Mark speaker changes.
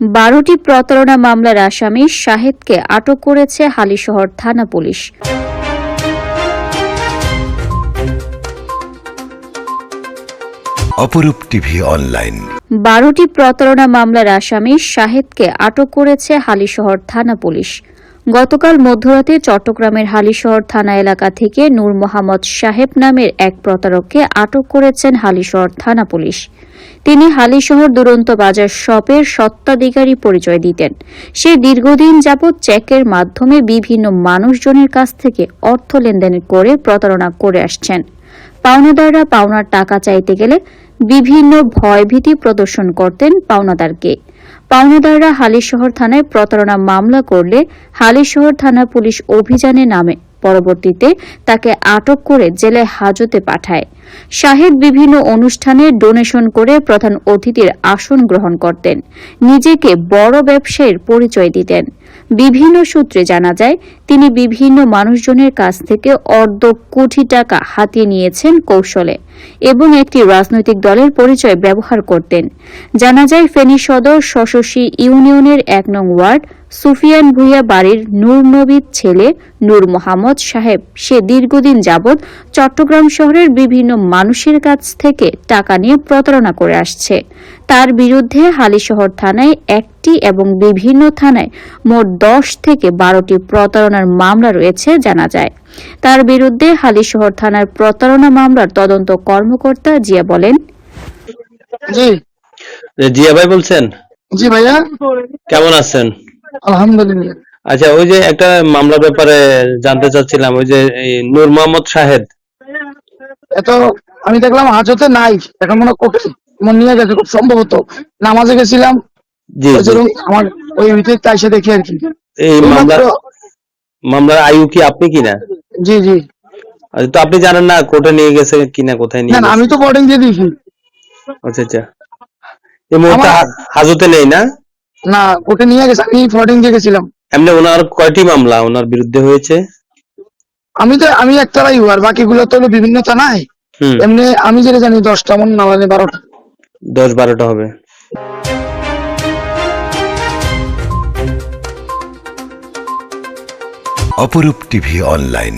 Speaker 1: বারোটি প্রতারণা মামলার আসামি শাহেদকে আটক করেছে হালিশহর থানা পুলিশ।
Speaker 2: অপরূপ টিভি অনলাইন।
Speaker 1: বারোটি প্রতারণা মামলার আসামি শাহেদকে আটক করেছে হালিশহর থানা পুলিশ। গতকাল মধ্যরাতে চট্টগ্রামের হালিশহর থানা এলাকা থেকে নূর মোহাম্মদ সাহেব নামের এক প্রতারককে আটক করেছেন হালিশহর থানা পুলিশ। তিনি হালিশহর দুরন্ত বাজার শপের সত্ত্বাধিকারী পরিচয় দিতেন। সে দীর্ঘদিন যাবৎ চেকের মাধ্যমে বিভিন্ন মানুষজনের কাছ থেকে অর্থ লেনদেন করে প্রতারণা করে আসছেন। পাওনাদাররা পাওনার টাকা চাইতে গেলে বিভিন্ন ভয়ভীতি প্রদর্শন করতেন পাওনাদারকে। পাওনাদাররা হালিশহর থানায় প্রতারণা মামলা করলে হালিশহর থানা পুলিশ অভিযানে নামে। পরবর্তীতে তাকে আটক করে জেলে হাজতে পাঠায়। শাহেদ বিভিন্ন অনুষ্ঠানে ডোনেশন করে প্রধান অতিথির আসন গ্রহণ করতেন। নিজেকে বড় ব্যবসায়ীর পরিচয় দিতেন। বিভিন্ন সূত্রে জানা যায়, তিনি বিভিন্ন মানুষজনের কাছ থেকে অর্ধ কোটি টাকা হাতিয়ে নিয়েছেন কৌশলে এবং একটি রাজনৈতিক দলের পরিচয় ব্যবহার করতেন। জানা যায়, ফেনী সদর শশসী ইউনিয়নের এক নং ওয়ার্ড সুফিয়ান ভুইয়া বাড়ির নূর নবীর ছেলে নূর মোহাম্মদ সাহেব। সে দীর্ঘদিন যাবৎ চট্টগ্রাম শহরের বিভিন্ন মানুষের কাছ থেকে টাকা নিয়ে প্রতারণা করে আসছে। তার বিরুদ্ধে হালিশহর থানায় একটি এবং বিভিন্ন থানায় মোট দশ থেকে বারোটি প্রতারণার মামলা রয়েছে জানা যায়। তার বিরুদ্ধে হালিশহর থানার প্রতারণা মামলার তদন্ত কর্মকর্তা জিয়া বলেন
Speaker 3: জি।
Speaker 4: জিয়া ভাই বলছেন?
Speaker 3: জি ভাইয়া।
Speaker 4: কেমন আছেন?
Speaker 3: আলহামদুলিল্লাহ।
Speaker 4: আচ্ছা ওই যে একটা মামলার ব্যাপারে জানতে চাচ্ছিলাম ওই যে নূর মোহাম্মদ শাহেদ।
Speaker 3: এত আমি দেখলাম হাজতে নাই এখন মনে কোর্টে মন নিয়ে গেছে খুব সম্ভবত। নামাজে গেছিলাম
Speaker 4: জি
Speaker 3: আমার ওই ভিতরে তাইসে দেখি আর কি।
Speaker 4: এই মামলা মামলার আয়ু কি আপনি কিনা
Speaker 3: জি জি।
Speaker 4: আচ্ছা, তো আপনি জানেন না কোর্টে নিয়ে গেছে কিনা কোথায় নিয়ে
Speaker 3: না আমি তো বোর্ডিং দিয়ে দিয়েছি।
Speaker 4: আচ্ছা আচ্ছা। এই মুহূর্তে হাজতে নেই না?
Speaker 3: না কোর্টে নিয়ে গেছে আমি ফোর্ডিং দিয়ে গেছিলাম।
Speaker 4: এমনি ওনার কয়টি মামলা ওনার বিরুদ্ধে হয়েছে?
Speaker 3: আমি তো আমি একটারাই আর বাকিগুলো তো হলো বিভিন্ন থানায়। এমনি আমি যেটা জানি দশটা মন না মানে বারোটা।
Speaker 4: দশ বারোটা হবে।
Speaker 2: অপরূপ টিভি অনলাইন।